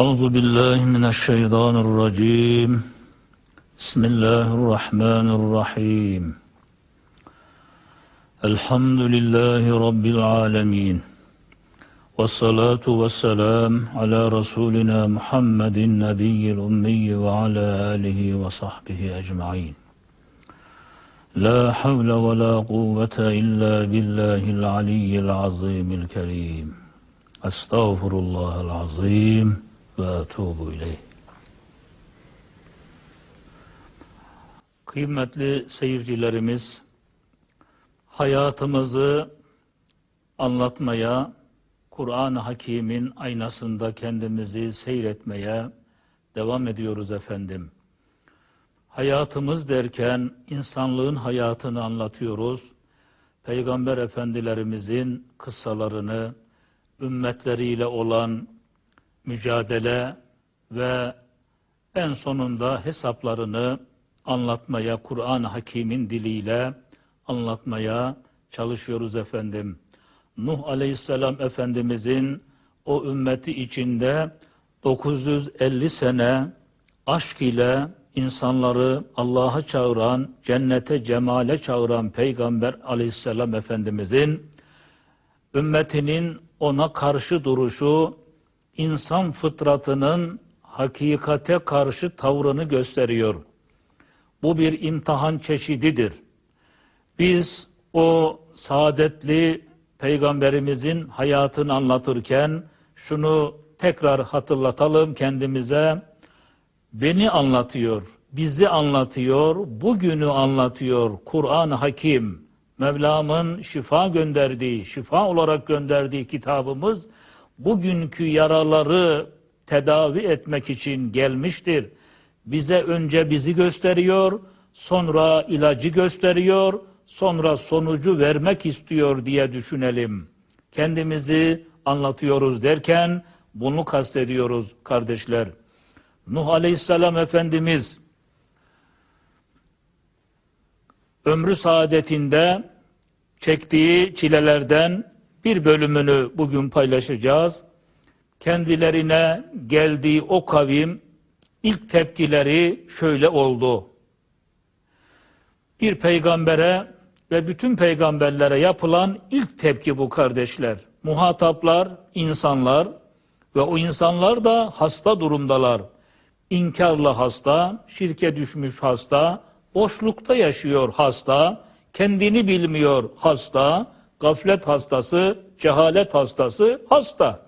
أعوذ بالله من الشيطان الرجيم. بسم الله الرحمن الرحيم. الحمد لله رب العالمين. والصلاة والسلام على رسولنا محمد النبي الأمي وعلى آله وصحبه أجمعين. لا حول ولا قوة إلا بالله العلي العظيم الكريم. أستغفر الله العظيم. ve etubu ileyh. Kıymetli seyircilerimiz, hayatımızı anlatmaya, Kur'an-ı Hakim'in aynasında kendimizi seyretmeye devam ediyoruz efendim. Hayatımız derken insanlığın hayatını anlatıyoruz. Peygamber efendilerimizin kıssalarını, ümmetleriyle olan mücadele ve en sonunda hesaplarını anlatmaya, Kur'an-ı Hakîm'in diliyle anlatmaya çalışıyoruz efendim. Nuh Aleyhisselam Efendimizin o ümmeti içinde 950 sene aşk ile insanları Allah'a çağıran, cennete, cemale çağıran Peygamber Aleyhisselam Efendimizin ümmetinin ona karşı duruşu, insan fıtratının hakikate karşı tavrını gösteriyor. Bu bir imtihan çeşididir. Biz o saadetli peygamberimizin hayatını anlatırken şunu tekrar hatırlatalım kendimize. Beni anlatıyor, bizi anlatıyor, bugünü anlatıyor Kur'an-ı Hakim. Mevlam'ın şifa gönderdiği, şifa olarak gönderdiği kitabımız bugünkü yaraları tedavi etmek için gelmiştir. Bize önce bizi gösteriyor, sonra ilacı gösteriyor, sonra sonucu vermek istiyor diye düşünelim. Kendimizi anlatıyoruz derken bunu kastediyoruz kardeşler. Nuh Aleyhisselam Efendimiz ömrü saadetinde çektiği çilelerden bir bölümünü bugün paylaşacağız. Kendilerine geldiği o kavim ilk tepkileri şöyle oldu. Bir peygambere ve bütün peygamberlere yapılan ilk tepki bu kardeşler. Muhataplar, insanlar ve o insanlar da hasta durumdalar. İnkarlı hasta, şirke düşmüş hasta, boşlukta yaşıyor hasta, kendini bilmiyor hasta, gaflet hastası, cehalet hastası hasta.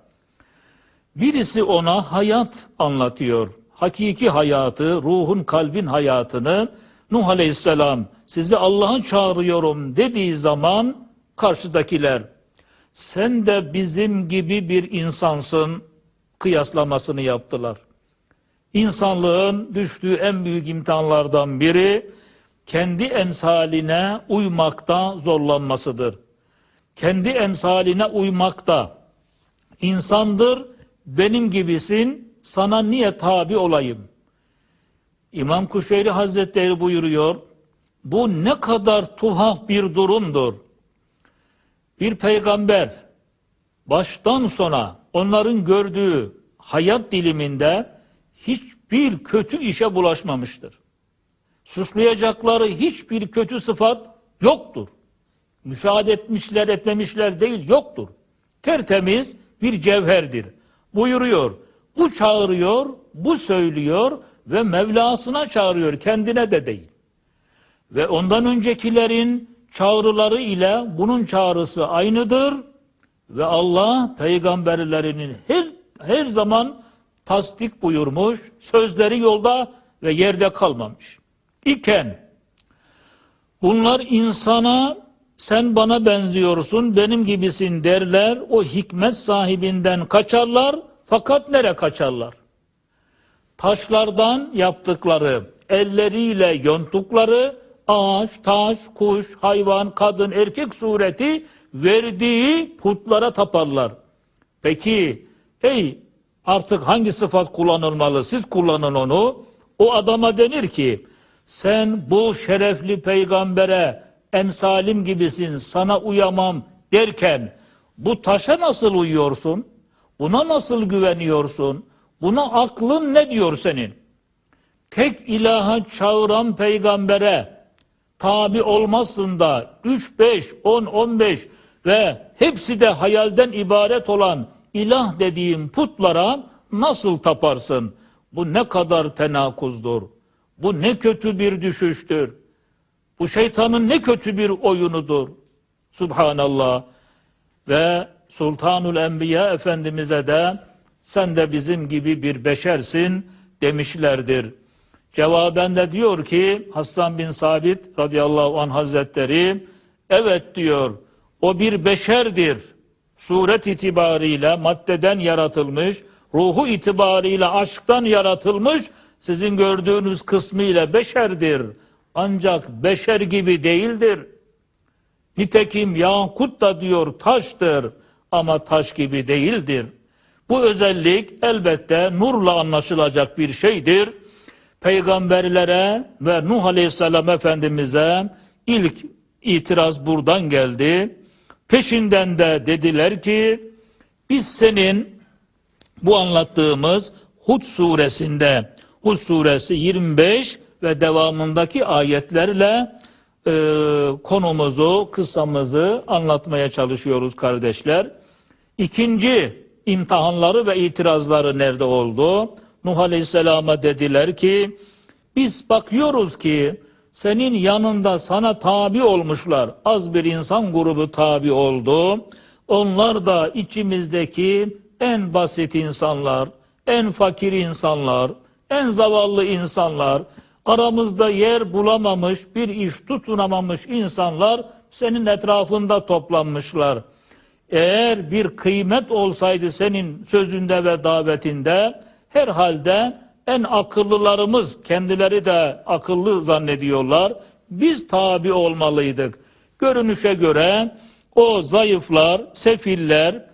Birisi ona hayat anlatıyor. Hakiki hayatı, ruhun, kalbin hayatını Nuh Aleyhisselam sizi Allah'a çağırıyorum dediği zaman karşıdakiler sen de bizim gibi bir insansın kıyaslamasını yaptılar. İnsanlığın düştüğü en büyük imtihanlardan biri kendi emsaline uymakta zorlanmasıdır. Kendi emsaline uymakta insandır, benim gibisin, sana niye tabi olayım? İmam Kuşeyri Hazretleri buyuruyor, bu ne kadar tuhaf bir durumdur. Bir peygamber baştan sona onların gördüğü hayat diliminde hiçbir kötü işe bulaşmamıştır. Suçlayacakları hiçbir kötü sıfat yoktur. Müşahede etmişler etmemişler değil yoktur. Tertemiz bir cevherdir. Buyuruyor. Bu çağırıyor, bu söylüyor ve Mevlasına çağırıyor kendine de değil. Ve ondan öncekilerin çağrıları ile bunun çağrısı aynıdır ve Allah peygamberlerinin her, her zaman tasdik buyurmuş, sözleri yolda ve yerde kalmamış. İken bunlar insana sen bana benziyorsun, benim gibisin derler, o hikmet sahibinden kaçarlar, fakat nere kaçarlar? Taşlardan yaptıkları, elleriyle yonttukları ağaç, taş, kuş, hayvan, kadın, erkek sureti verdiği putlara taparlar. Peki ey artık hangi sıfat kullanılmalı? Siz kullanın onu. O adama denir ki sen bu şerefli peygambere emsalim gibisin sana uyamam derken bu taşa nasıl uyuyorsun? Buna nasıl güveniyorsun? Buna aklın ne diyor senin? Tek ilaha çağıran peygambere tabi olmazsın da 3, 5, 10, 15 ve hepsi de hayalden ibaret olan ilah dediğim putlara nasıl taparsın? Bu ne kadar tenakuzdur. Bu ne kötü bir düşüştür. Bu şeytanın ne kötü bir oyunudur. Subhanallah. Ve Sultanul Enbiya Efendimiz'e de sen de bizim gibi bir beşersin demişlerdir. Cevaben de diyor ki Hasan bin Sabit radıyallahu anh hazretleri evet diyor o bir beşerdir. Suret itibariyle maddeden yaratılmış, ruhu itibariyle aşktan yaratılmış, sizin gördüğünüz kısmı ile beşerdir. Ancak beşer gibi değildir. Nitekim yakut da diyor taştır ama taş gibi değildir. Bu özellik elbette nurla anlaşılacak bir şeydir. Peygamberlere ve Nuh Aleyhisselam Efendimiz'e ilk itiraz buradan geldi. Peşinden de dediler ki biz senin bu anlattığımız Hud suresinde Hud suresi 25 ve devamındaki ayetlerle e, konumuzu, kıssamızı anlatmaya çalışıyoruz kardeşler. İkinci imtihanları ve itirazları nerede oldu? Nuh Aleyhisselam'a dediler ki biz bakıyoruz ki senin yanında sana tabi olmuşlar. Az bir insan grubu tabi oldu. Onlar da içimizdeki en basit insanlar, en fakir insanlar, en zavallı insanlar, aramızda yer bulamamış, bir iş tutunamamış insanlar senin etrafında toplanmışlar. Eğer bir kıymet olsaydı senin sözünde ve davetinde herhalde en akıllılarımız kendileri de akıllı zannediyorlar. Biz tabi olmalıydık. Görünüşe göre o zayıflar, sefiller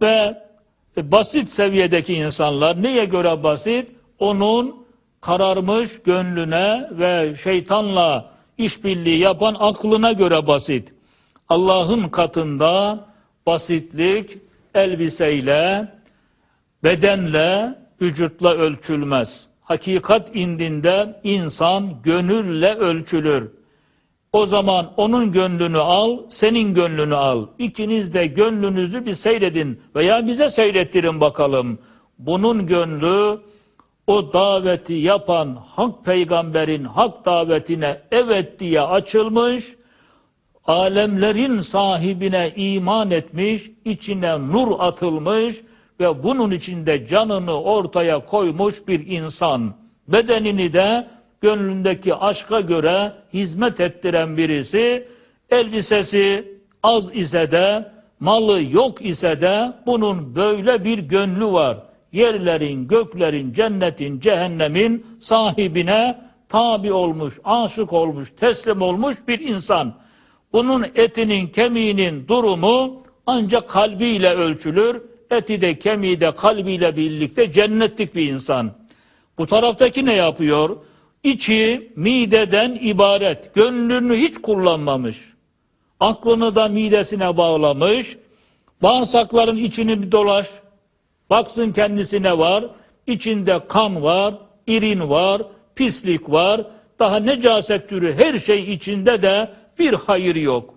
ve basit seviyedeki insanlar neye göre basit? Onun kararmış gönlüne ve şeytanla işbirliği yapan aklına göre basit. Allah'ın katında basitlik elbiseyle, bedenle, vücutla ölçülmez. Hakikat indinde insan gönülle ölçülür. O zaman onun gönlünü al, senin gönlünü al. İkiniz de gönlünüzü bir seyredin veya bize seyrettirin bakalım. Bunun gönlü o daveti yapan hak peygamberin hak davetine evet diye açılmış, alemlerin sahibine iman etmiş, içine nur atılmış ve bunun içinde canını ortaya koymuş bir insan. Bedenini de gönlündeki aşka göre hizmet ettiren birisi, elbisesi az ise de, malı yok ise de bunun böyle bir gönlü var. Yerlerin, göklerin, cennetin, cehennemin sahibine tabi olmuş, aşık olmuş, teslim olmuş bir insan. Bunun etinin, kemiğinin durumu ancak kalbiyle ölçülür. Eti de kemiği de kalbiyle birlikte cennetlik bir insan. Bu taraftaki ne yapıyor? İçi mideden ibaret. Gönlünü hiç kullanmamış. Aklını da midesine bağlamış. Bağırsakların içini bir dolaş. Baksın kendisine var. İçinde kan var, irin var, pislik var. Daha necaset türü her şey içinde de bir hayır yok.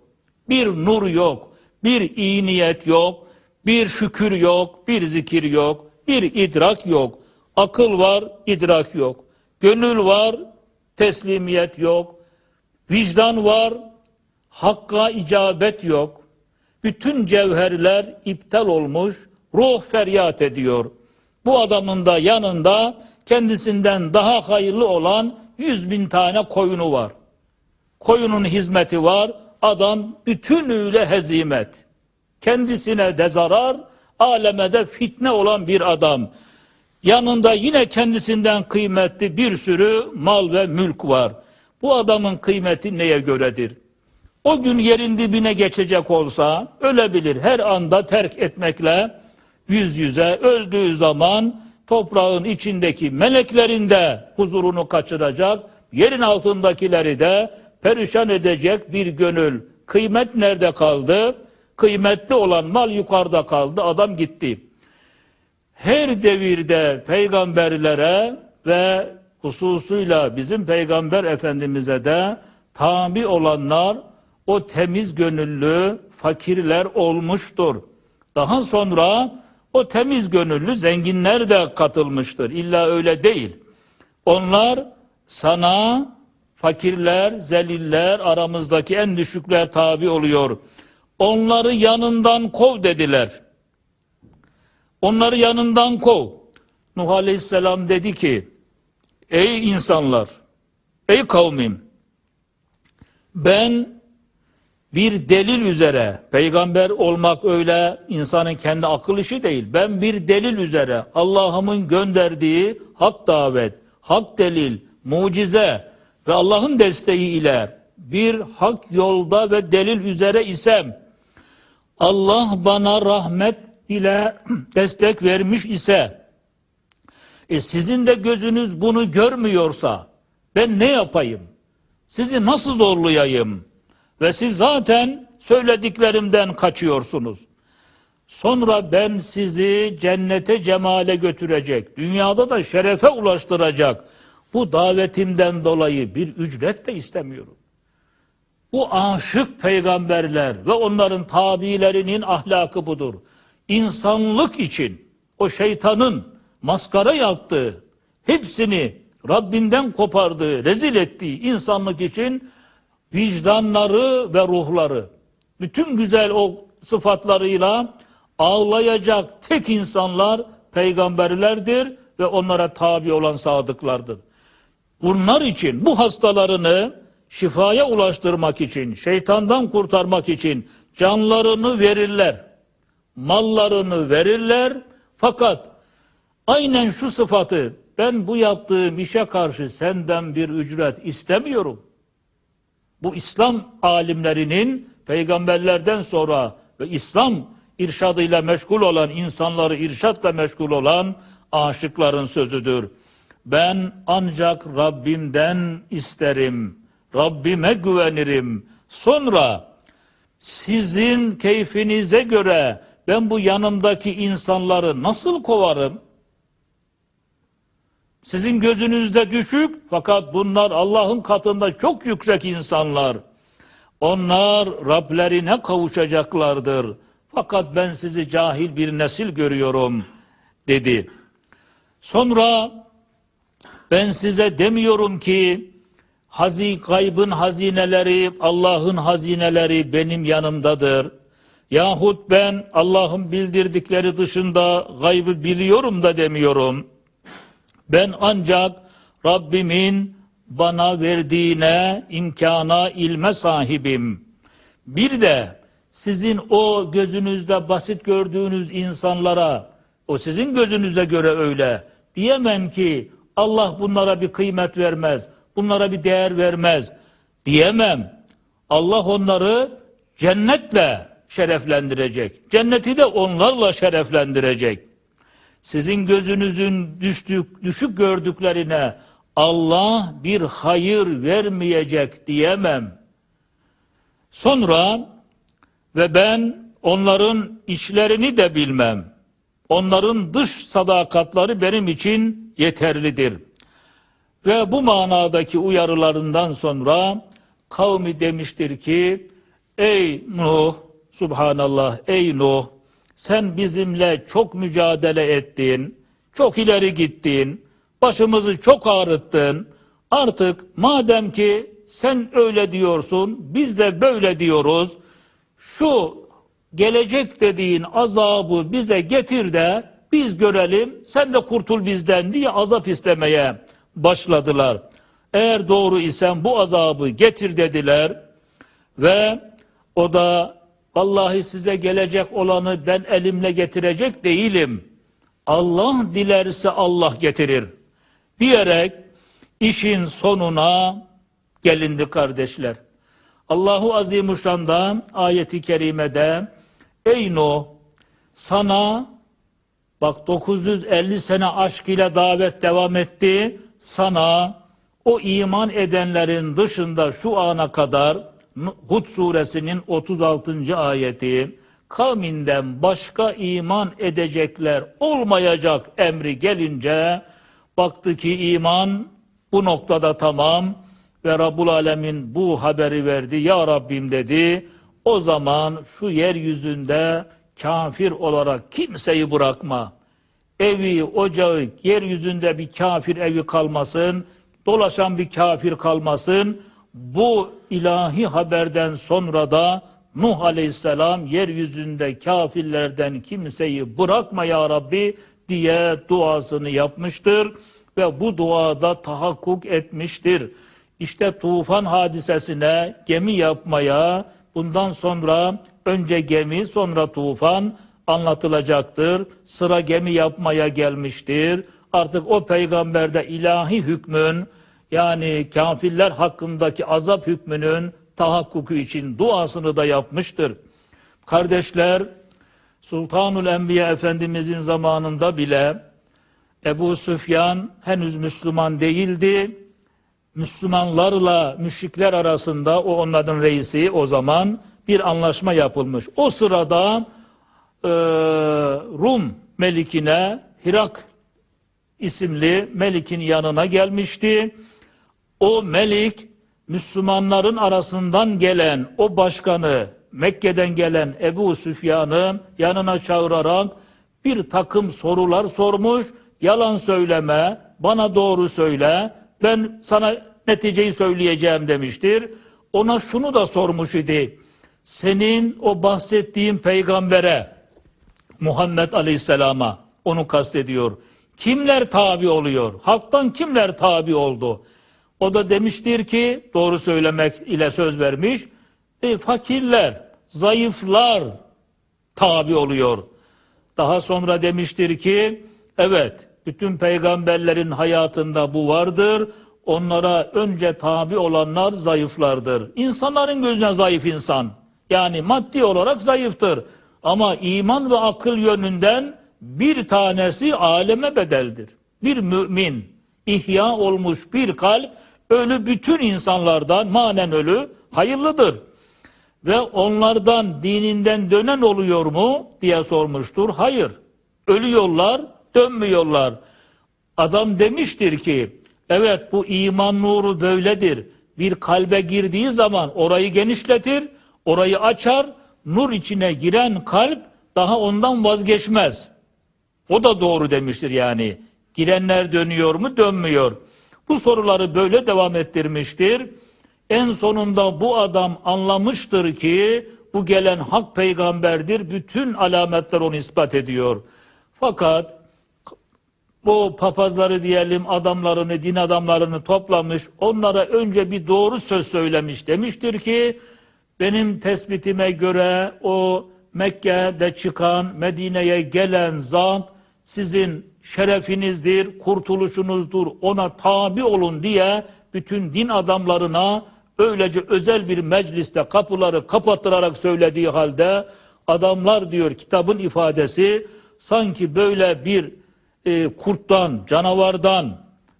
Bir nur yok. Bir iyi niyet yok. Bir şükür yok. Bir zikir yok. Bir idrak yok. Akıl var, idrak yok. Gönül var, teslimiyet yok. Vicdan var, hakka icabet yok. Bütün cevherler iptal olmuş, ruh feryat ediyor. Bu adamın da yanında kendisinden daha hayırlı olan yüz bin tane koyunu var. Koyunun hizmeti var, adam bütünüyle hezimet. Kendisine de zarar, aleme de fitne olan bir adam. Yanında yine kendisinden kıymetli bir sürü mal ve mülk var. Bu adamın kıymeti neye göredir? O gün yerin dibine geçecek olsa ölebilir. Her anda terk etmekle yüz yüze öldüğü zaman toprağın içindeki meleklerin de huzurunu kaçıracak. Yerin altındakileri de perişan edecek bir gönül. Kıymet nerede kaldı? Kıymetli olan mal yukarıda kaldı. Adam gitti her devirde peygamberlere ve hususuyla bizim peygamber efendimize de tabi olanlar o temiz gönüllü fakirler olmuştur. Daha sonra o temiz gönüllü zenginler de katılmıştır. İlla öyle değil. Onlar sana fakirler, zeliller, aramızdaki en düşükler tabi oluyor. Onları yanından kov dediler. Onları yanından kov. Nuh Aleyhisselam dedi ki, ey insanlar, ey kavmim, ben bir delil üzere, peygamber olmak öyle insanın kendi akıl işi değil. Ben bir delil üzere Allah'ımın gönderdiği hak davet, hak delil, mucize ve Allah'ın desteği ile bir hak yolda ve delil üzere isem, Allah bana rahmet ile destek vermiş ise, e sizin de gözünüz bunu görmüyorsa, ben ne yapayım? Sizi nasıl zorlayayım? Ve siz zaten söylediklerimden kaçıyorsunuz. Sonra ben sizi cennete cemale götürecek, dünyada da şerefe ulaştıracak. Bu davetimden dolayı bir ücret de istemiyorum. Bu aşık peygamberler ve onların tabilerinin ahlakı budur. İnsanlık için o şeytanın maskara yaptığı, hepsini Rabbinden kopardığı, rezil ettiği insanlık için vicdanları ve ruhları, bütün güzel o sıfatlarıyla ağlayacak tek insanlar peygamberlerdir ve onlara tabi olan sadıklardır. Bunlar için bu hastalarını şifaya ulaştırmak için, şeytandan kurtarmak için canlarını verirler, mallarını verirler. Fakat aynen şu sıfatı ben bu yaptığım işe karşı senden bir ücret istemiyorum. Bu İslam alimlerinin peygamberlerden sonra ve İslam irşadıyla meşgul olan insanları irşatla meşgul olan aşıkların sözüdür. Ben ancak Rabbimden isterim. Rabbime güvenirim. Sonra sizin keyfinize göre ben bu yanımdaki insanları nasıl kovarım? Sizin gözünüzde düşük fakat bunlar Allah'ın katında çok yüksek insanlar. Onlar Rablerine kavuşacaklardır. Fakat ben sizi cahil bir nesil görüyorum dedi. Sonra ben size demiyorum ki hazi gaybın hazineleri, Allah'ın hazineleri benim yanımdadır. Yahut ben Allah'ın bildirdikleri dışında gaybı biliyorum da demiyorum. Ben ancak Rabbimin bana verdiğine imkana ilme sahibim. Bir de sizin o gözünüzde basit gördüğünüz insanlara, o sizin gözünüze göre öyle diyemem ki Allah bunlara bir kıymet vermez, bunlara bir değer vermez diyemem. Allah onları cennetle şereflendirecek. Cenneti de onlarla şereflendirecek. Sizin gözünüzün düştük, düşük gördüklerine Allah bir hayır vermeyecek diyemem. Sonra ve ben onların içlerini de bilmem. Onların dış sadakatları benim için yeterlidir. Ve bu manadaki uyarılarından sonra kavmi demiştir ki ey Nuh subhanallah ey Nuh sen bizimle çok mücadele ettin, çok ileri gittin, başımızı çok ağrıttın. Artık madem ki sen öyle diyorsun, biz de böyle diyoruz. Şu gelecek dediğin azabı bize getir de biz görelim, sen de kurtul bizden diye azap istemeye başladılar. Eğer doğru isen bu azabı getir dediler ve o da vallahi size gelecek olanı ben elimle getirecek değilim. Allah dilerse Allah getirir diyerek işin sonuna gelindi kardeşler. Allahu Azimuşşan'da ayeti kerimede ey Nuh sana bak 950 sene aşk ile davet devam etti. Sana o iman edenlerin dışında şu ana kadar Hud suresinin 36. ayeti, kavminden başka iman edecekler olmayacak emri gelince baktı ki iman bu noktada tamam ve Rabbul Alemin bu haberi verdi. Ya Rabbim dedi. O zaman şu yeryüzünde kafir olarak kimseyi bırakma. Evi, ocağı, yeryüzünde bir kafir evi kalmasın, dolaşan bir kafir kalmasın. Bu ilahi haberden sonra da Nuh Aleyhisselam yeryüzünde kafirlerden kimseyi bırakma ya Rabbi diye duasını yapmıştır ve bu duada tahakkuk etmiştir. İşte tufan hadisesine gemi yapmaya bundan sonra önce gemi sonra tufan anlatılacaktır. Sıra gemi yapmaya gelmiştir. Artık o peygamberde ilahi hükmün yani kafirler hakkındaki azap hükmünün tahakkuku için duasını da yapmıştır. Kardeşler Sultanul Enbiya Efendimizin zamanında bile Ebu Süfyan henüz Müslüman değildi. Müslümanlarla müşrikler arasında o onların reisi o zaman bir anlaşma yapılmış. O sırada e, Rum melikine Hirak isimli melikin yanına gelmişti. O melik Müslümanların arasından gelen o başkanı Mekke'den gelen Ebu Süfyan'ı yanına çağırarak bir takım sorular sormuş. Yalan söyleme, bana doğru söyle, ben sana neticeyi söyleyeceğim demiştir. Ona şunu da sormuş idi. Senin o bahsettiğin peygambere Muhammed Aleyhisselam'a onu kastediyor. Kimler tabi oluyor? Halktan kimler tabi oldu? O da demiştir ki doğru söylemek ile söz vermiş. E, fakirler, zayıflar tabi oluyor. Daha sonra demiştir ki evet bütün peygamberlerin hayatında bu vardır. Onlara önce tabi olanlar zayıflardır. İnsanların gözüne zayıf insan. Yani maddi olarak zayıftır. Ama iman ve akıl yönünden bir tanesi aleme bedeldir. Bir mümin, ihya olmuş bir kalp, ölü bütün insanlardan manen ölü hayırlıdır. Ve onlardan dininden dönen oluyor mu diye sormuştur. Hayır. Ölüyorlar, dönmüyorlar. Adam demiştir ki, evet bu iman nuru böyledir. Bir kalbe girdiği zaman orayı genişletir, orayı açar, nur içine giren kalp daha ondan vazgeçmez. O da doğru demiştir yani. Girenler dönüyor mu, dönmüyor. Bu soruları böyle devam ettirmiştir. En sonunda bu adam anlamıştır ki bu gelen hak peygamberdir. Bütün alametler onu ispat ediyor. Fakat bu papazları diyelim adamlarını, din adamlarını toplamış. Onlara önce bir doğru söz söylemiş. Demiştir ki benim tespitime göre o Mekke'de çıkan, Medine'ye gelen zat sizin şerefinizdir, kurtuluşunuzdur, ona tabi olun diye bütün din adamlarına öylece özel bir mecliste kapıları kapattırarak söylediği halde adamlar diyor kitabın ifadesi sanki böyle bir e, kurttan, canavardan,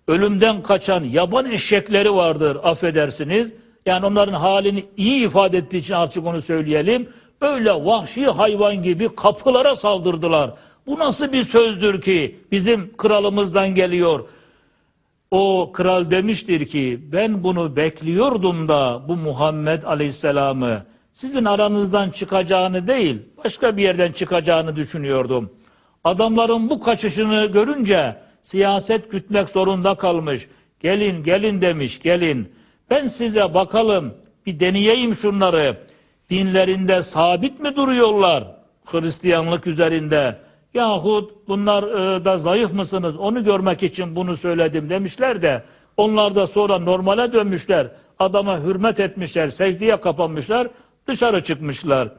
ölümden kaçan yaban eşekleri vardır affedersiniz. Yani onların halini iyi ifade ettiği için açık onu söyleyelim. Öyle vahşi hayvan gibi kapılara saldırdılar. Bu nasıl bir sözdür ki bizim kralımızdan geliyor. O kral demiştir ki ben bunu bekliyordum da bu Muhammed Aleyhisselam'ı sizin aranızdan çıkacağını değil başka bir yerden çıkacağını düşünüyordum. Adamların bu kaçışını görünce siyaset gütmek zorunda kalmış. Gelin gelin demiş gelin. Ben size bakalım bir deneyeyim şunları. Dinlerinde sabit mi duruyorlar? Hristiyanlık üzerinde. Yahut bunlar e, da zayıf mısınız? Onu görmek için bunu söyledim demişler de onlar da sonra normale dönmüşler. Adama hürmet etmişler, secdeye kapanmışlar, dışarı çıkmışlar.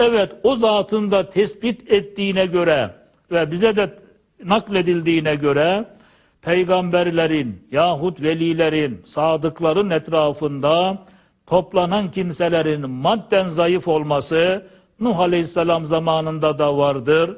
Evet o zatın da tespit ettiğine göre ve bize de nakledildiğine göre peygamberlerin yahut velilerin, sadıkların etrafında toplanan kimselerin madden zayıf olması Nuh Aleyhisselam zamanında da vardır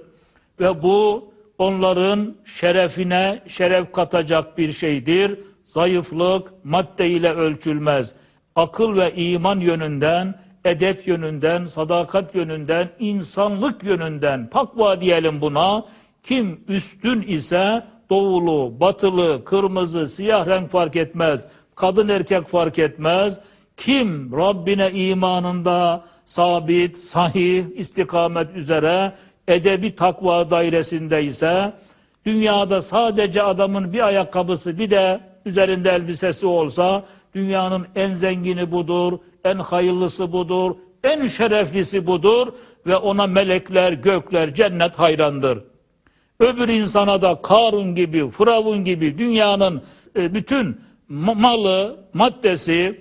ve bu onların şerefine şeref katacak bir şeydir. Zayıflık madde ile ölçülmez. Akıl ve iman yönünden edep yönünden, sadakat yönünden, insanlık yönünden, takva diyelim buna. Kim üstün ise doğulu, batılı, kırmızı, siyah renk fark etmez. Kadın erkek fark etmez. Kim Rabbine imanında sabit, sahih, istikamet üzere edebi takva dairesinde ise dünyada sadece adamın bir ayakkabısı bir de üzerinde elbisesi olsa dünyanın en zengini budur, en hayırlısı budur, en şereflisi budur ve ona melekler, gökler, cennet hayrandır. Öbür insana da Karun gibi, Firavun gibi dünyanın e, bütün ma- malı, maddesi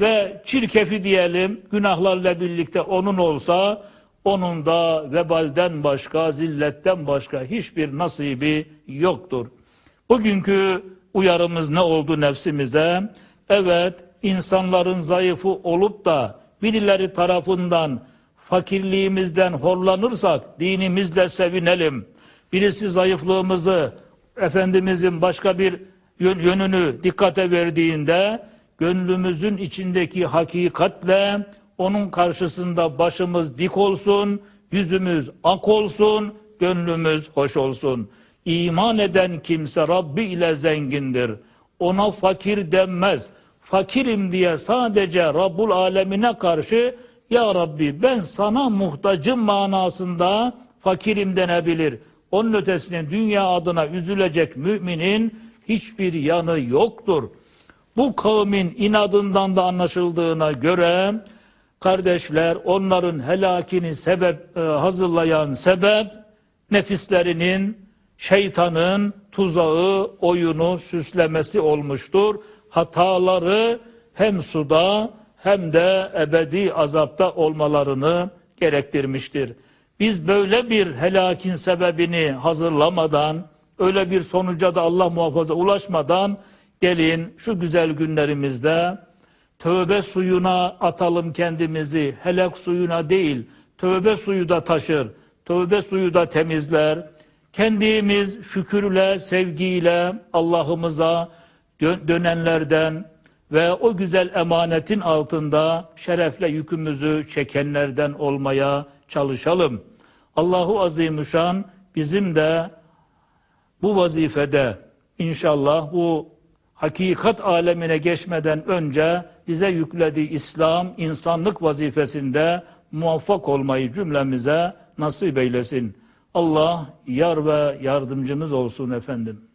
ve çirkefi diyelim günahlarla birlikte onun olsa onun da vebalden başka, zilletten başka hiçbir nasibi yoktur. Bugünkü uyarımız ne oldu nefsimize? Evet, insanların zayıfı olup da birileri tarafından fakirliğimizden horlanırsak dinimizle sevinelim. Birisi zayıflığımızı, Efendimizin başka bir yön- yönünü dikkate verdiğinde gönlümüzün içindeki hakikatle onun karşısında başımız dik olsun, yüzümüz ak olsun, gönlümüz hoş olsun. İman eden kimse Rabbi ile zengindir. Ona fakir denmez. Fakirim diye sadece Rabbul Alemine karşı ya Rabbi ben sana muhtacım manasında fakirim denebilir. Onun ötesine dünya adına üzülecek müminin hiçbir yanı yoktur. Bu kavmin inadından da anlaşıldığına göre kardeşler onların helakini sebep e, hazırlayan sebep nefislerinin şeytanın tuzağı, oyunu, süslemesi olmuştur. Hataları hem suda hem de ebedi azapta olmalarını gerektirmiştir. Biz böyle bir helakin sebebini hazırlamadan, öyle bir sonuca da Allah muhafaza ulaşmadan gelin şu güzel günlerimizde tövbe suyuna atalım kendimizi, helak suyuna değil, tövbe suyu da taşır, tövbe suyu da temizler. Kendimiz şükürle, sevgiyle Allah'ımıza dö- dönenlerden ve o güzel emanetin altında şerefle yükümüzü çekenlerden olmaya çalışalım. Allahu Azimüşşan bizim de bu vazifede inşallah bu hakikat alemine geçmeden önce bize yüklediği İslam, insanlık vazifesinde muvaffak olmayı cümlemize nasip eylesin. Allah yar ve yardımcımız olsun efendim.